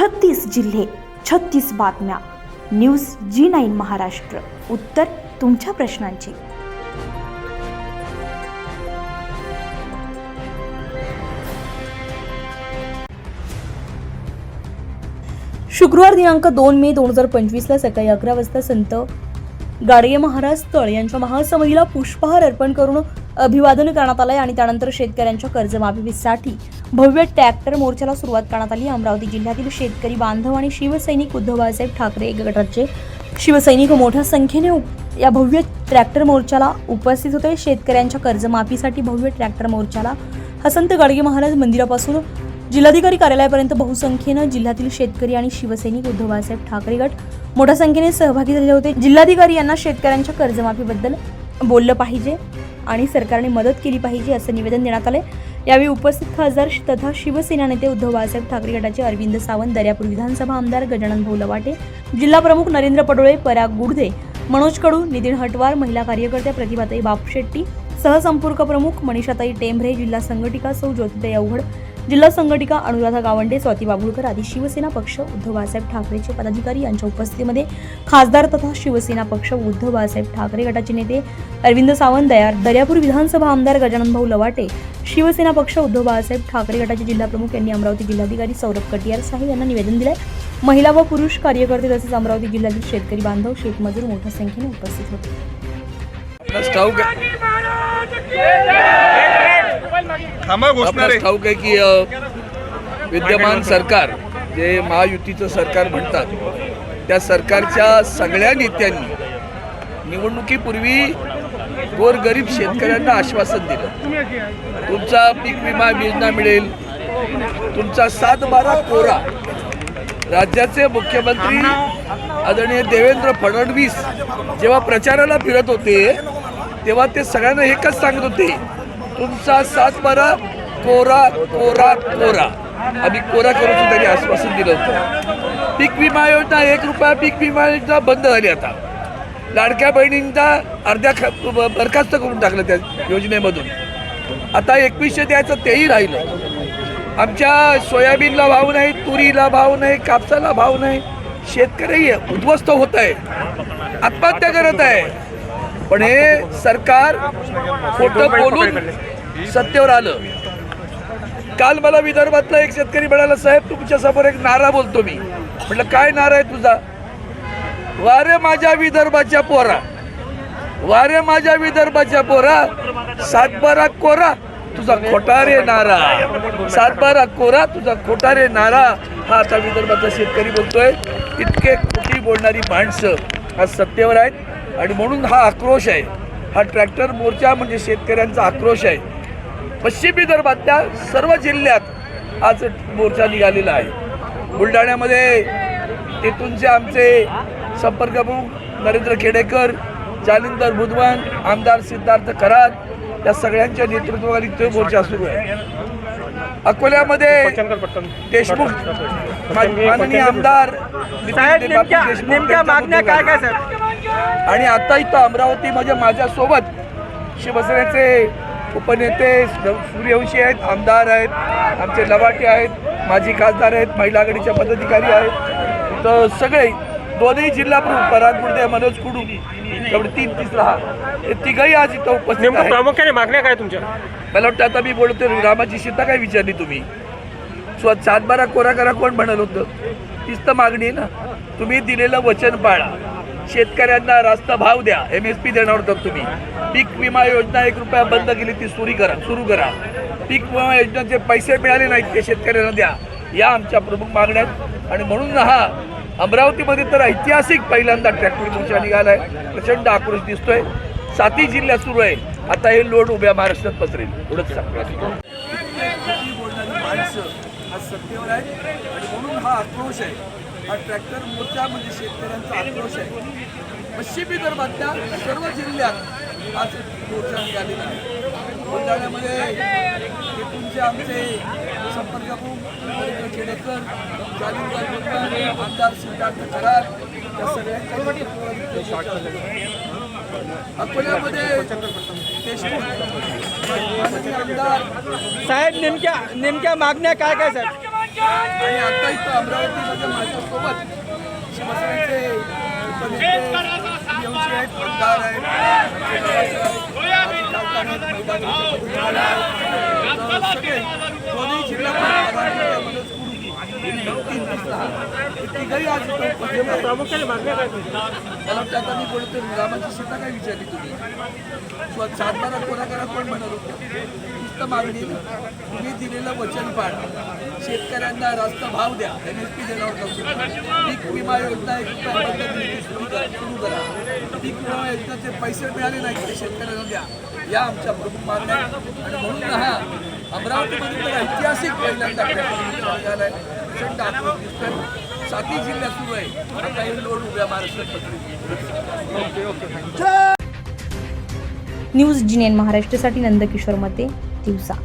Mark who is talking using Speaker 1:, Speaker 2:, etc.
Speaker 1: छत्तीस जिल्हे छत्तीस बातम्या. न्यूज जी नाईन महाराष्ट्र. उत्तर तुमच्या प्रश्नांची. शुक्रवार दिनांक दोन मे दोन हजार पंचवीसला सकाळी अकरा वाजता संत गाडगे महाराज तळ यांच्या महासमाधीला पुष्पहार अर्पण करून अभिवादन करण्यात आलंय आणि त्यानंतर शेतकऱ्यांच्या कर्जमाफीसाठी भव्य ट्रॅक्टर मोर्चाला सुरुवात करण्यात आली. अमरावती जिल्ह्यातील शेतकरी बांधव आणि शिवसैनिक उद्धव बाळासाहेब ठाकरे गटाचे शिवसैनिक मोठ्या संख्येने उप- या भव्य ट्रॅक्टर मोर्चाला उपस्थित होते. शेतकऱ्यांच्या कर्जमाफीसाठी भव्य ट्रॅक्टर मोर्चाला हसंत गाडगे महाराज मंदिरापासून जिल्हाधिकारी कार्यालयापर्यंत बहुसंख्येनं जिल्ह्यातील शेतकरी आणि शिवसैनिक उद्धव बाळासाहेब ठाकरे गट मोठ्या संख्येने सहभागी झाले होते. जिल्हाधिकारी यांना शेतकऱ्यांच्या कर्जमाफीबद्दल बोललं पाहिजे आणि सरकारने मदत केली पाहिजे असं निवेदन देण्यात आले यावेळी उपस्थित खासदार तथा शिवसेना नेते उद्धव बाळासाहेब ठाकरे गटाचे अरविंद सावंत दर्यापूर विधानसभा आमदार गजानन भाऊ लवाटे जिल्हा प्रमुख नरेंद्र पडोळे पराग गुडदे मनोज कडू नितीन हटवार महिला कार्यकर्त्या प्रतिभाताई बापशेट्टी सहसंपर्क प्रमुख मनीषाताई टेंभरे जिल्हा संघटिका सौ ज्योतिताई अवघड जिल्हा संघटिका अनुराधा गावंडे स्वाती बाभुळकर आदी शिवसेना पक्ष उद्धव बाळासाहेब ठाकरेचे पदाधिकारी यांच्या उपस्थितीमध्ये खासदार तथा शिवसेना पक्ष उद्धव बाळासाहेब ठाकरे गटाचे नेते अरविंद सावंत दयार दर्यापूर विधानसभा आमदार गजानन भाऊ लवाटे शिवसेना पक्ष उद्धव बाळासाहेब ठाकरे गटाचे जिल्हा प्रमुख यांनी अमरावती जिल्हाधिकारी सौरभ कटियार साहेब यांना निवेदन दिलंय. महिला व पुरुष कार्यकर्ते तसेच अमरावती जिल्ह्यातील शेतकरी बांधव शेतमजूर मोठ्या संख्येने उपस्थित होते.
Speaker 2: थांबा
Speaker 3: ठाऊक आहे की विद्यमान सरकार जे महायुतीचं सरकार म्हणतात त्या सरकारच्या सगळ्या नेत्यांनी निवडणुकीपूर्वी गोरगरीब शेतकऱ्यांना आश्वासन दिलं. तुमचा पीक विमा योजना मिळेल. तुमचा सात बारा कोरा राज्याचे मुख्यमंत्री आदरणीय देवेंद्र फडणवीस जेव्हा प्रचाराला फिरत होते तेव्हा ते सगळ्यांना एकच सांगत होते तुमचा सात बारा कोरा कोरा कोरा. आम्ही कोरा करून त्यांनी आश्वासन दिलं होतं. पीक विमा योजना एक रुपया पीक विमा योजना बंद झाली आता. लाडक्या बहिणींचा अर्ध्या ख बरखास्त करून टाकलं त्या योजनेमधून. आता एकवीसशे द्यायचं तेही राहिलं. आमच्या सोयाबीनला भाव नाही तुरीला भाव नाही कापसाला भाव नाही. शेतकरी उद्ध्वस्त होत आहे. आत्महत्या करत आहे. पण हे सरकार खोटं बोलून सत्तेवर आलं. काल मला विदर्भातला एक शेतकरी म्हणाला साहेब तुमच्यासमोर एक नारा बोलतो मी. म्हटलं काय नारा आहे तुझा? वारे माझ्या विदर्भाच्या पोरा. वारे माझ्या विदर्भाच्या पोरा सातबारा कोरा तुझा खोटारे नारा. सातबारा कोरा तुझा खोटारे नारा. हा आता विदर्भाचा शेतकरी बोलतोय. इतके खोटी बोलणारी माणसं आज सत्तेवर आहेत. आणि म्हणून हा आक्रोश आहे. हा ट्रॅक्टर मोर्चा म्हणजे शेतकऱ्यांचा आक्रोश आहे. पश्चिम विदर्भातल्या सर्व जिल्ह्यात आज मोर्चा निघालेला आहे. बुलढाण्यामध्ये तेथूनचे आमचे संपर्क प्रमुख नरेंद्र खेडेकर जालिंदर बुधवान आमदार सिद्धार्थ कराड या सगळ्यांच्या नेतृत्वाखाली तो मोर्चा सुरू आहे. अकोल्यामध्ये देशमुख माननीय आमदार देशमुख
Speaker 2: मागण्या काय काय. साहेब?
Speaker 3: आणि आता इथं अमरावतीमध्ये माझ्यासोबत शिवसेनेचे उपनेते सूर्यवंशी आहेत आमदार आहेत आमचे लवाटे आहेत माजी खासदार आहेत महिला आघाडीच्या पदाधिकारी आहेत. तर सगळे दोन्ही जिल्हा प्रमुख पराग गुर्दे मनोज कुडू तेवढे तीन तिसरा हा हे तिघही आज इथं उपस्थित
Speaker 2: प्रामुख्याने मागण्या काय तुमच्या?
Speaker 3: मला वाटतं आता मी बोलतो रामाची सीता काय विचारली तुम्ही? स्व सातबारा कोरा करा कोण म्हणाल होतं? तीच तर मागणी आहे ना. तुम्ही दिलेलं वचन पाळा. शेतकऱ्यांना रास्त भाव द्या एम एस पी देणार होतात तुम्ही. पीक विमा योजना एक रुपया बंद केली ती सुरू करा सुरू करा. पीक विमा योजनेचे पैसे मिळाले नाहीत ते शेतकऱ्यांना द्या. या आमच्या प्रमुख मागण्या आहेत. आणि म्हणून हा अमरावतीमध्ये तर ऐतिहासिक पहिल्यांदा ट्रॅक्टर मोर्चा आहे प्रचंड आक्रोश दिसतोय. सातही जिल्ह्यात सुरू आहे. आता हे लोड उभ्या महाराष्ट्रात पसरेल. एवढंच सांगतो. आज सत्तेवर आणि म्हणून हा आक्रोश आहे. हा ट्रॅक्टर मोर्चा म्हणजे शेतकऱ्यांचा आक्रोश आहे. पश्चिमी विदर्भातल्या सर्व जिल्ह्यात आज मोर्चा निघालेला आहे. बुलढाण्यामध्ये तेथूनचे आमचे संपर्क प्रमुख खेडेकर जालिंदर बुधवान, आमदार सिद्धार्थ करार या सगळ्यांच्या अकोल्यामध्ये देशमुख आमदार
Speaker 2: साहेब नेमक्या नेमक्या मागण्या काय काय साहेब?
Speaker 3: आणि आता इथं अमरावतीमध्ये माझ्यासोबत शिवसेनेचे उपनेते आहेत पत्रकार आहेत. सगळे दोन्ही जिल्हा
Speaker 2: प्रामुख्याने मागण्या काय तुमच्या?
Speaker 3: मला वाटतं आता मी बोलतो रामाची सीता काय विचारली तुम्ही साधणारा कोणाकडे पण फक्त मागणी तुम्ही दिलेलं वचन पाठ. शेतकऱ्यांना रास्त भाव द्या. एम एस पी देणार पीक विमा योजना एक सुरू करा. पीक विमा योजनेचे पैसे मिळाले नाही ते शेतकऱ्यांना द्या. या आमच्या प्रमुख मागण्या आणि म्हणून हा अमरावतीमध्ये तर ऐतिहासिक पहिल्यांदा झाला आहे. प्रचंड आक्रोश सातही जिल्ह्यात सुरू आहे. आता हे लोड उभ्या महाराष्ट्रात
Speaker 1: न्यूज जिनेन महाराष्ट्रासाठी नंदकिशोर मते. दिवसा